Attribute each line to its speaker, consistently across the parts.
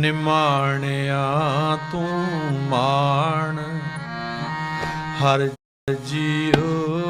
Speaker 1: ਨਿਮਾਣਿਆ ਤੂੰ ਮਾਣ ਹਰ ਜੀਉ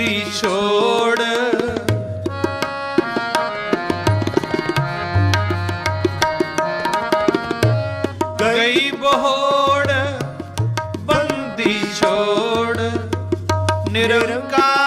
Speaker 1: ਦੀ ਛੋੜ। ਗਈ ਬਹੋੜ ਬੰਦੀ ਛੋੜ ਨਿਰੰਕਾਰ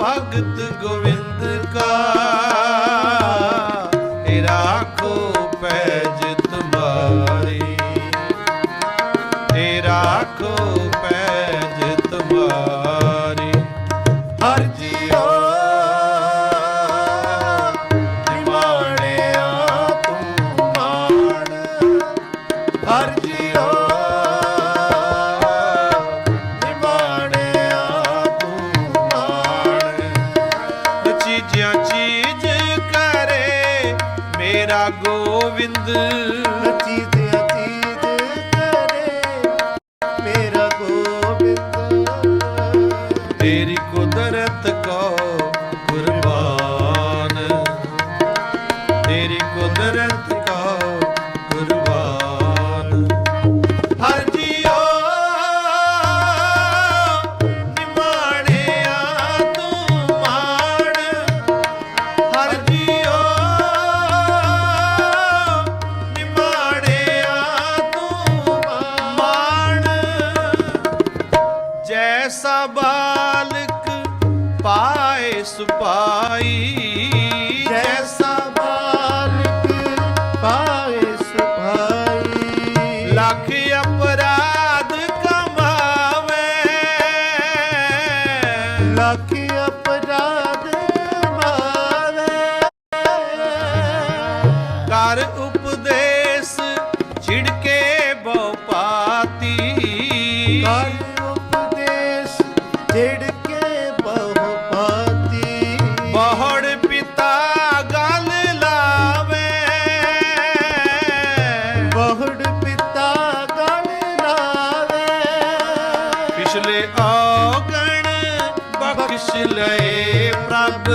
Speaker 1: ਭਗਤ ਗੋਵਿੰਦ ਕਾ ਰਾਖੋ அறிந்து ਸੌਗਣ ਬਖਸ਼ ਲਏ ਪ੍ਰਭ।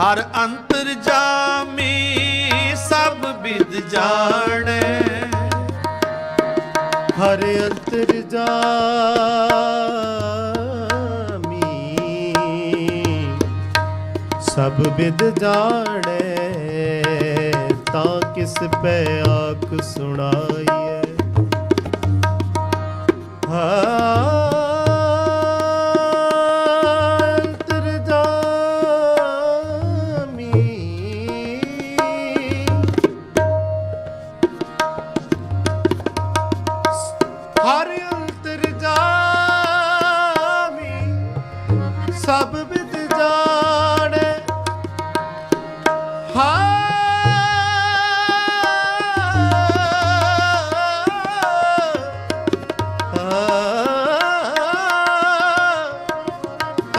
Speaker 1: ਹਰ ਅੰਤਰ ਜਾਮੀ ਸਭ ਵਿਦ ਜਾਣੈ।
Speaker 2: ਹਰ ਅੰਤਰ ਜਾਮੀ ਸਭ ਵਿਦ ਜਾਣੈ, ਤਾਂ ਕਿਸ ਪੈ ਆਕ
Speaker 1: ਸੁਣਾਈ।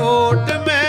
Speaker 1: कोट में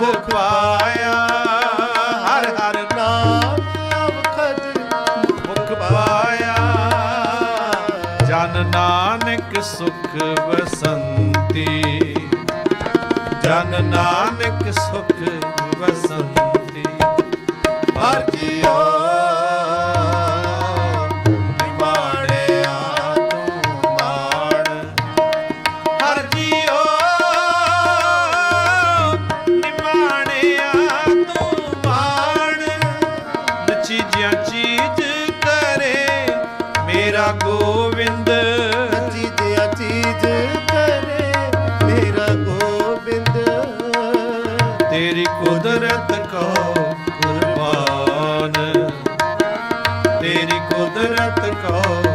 Speaker 1: ਪ੍ਰਭ ਹਰ ਹਰ ਨਾਮ ਖਜ ਜਨ ਨਾਨਕ ਸੁਖ ਵਸੰਤੀ। ਜਨ ਨਾਨਕ ਸੁਖ ਵਸੰਤੀ। ਤੇਰੀ ਕੁਦਰਤ ਕੋ ਕੁਰਬਾਨ। ਤੇਰੀ ਕੁਦਰਤ ਕੋ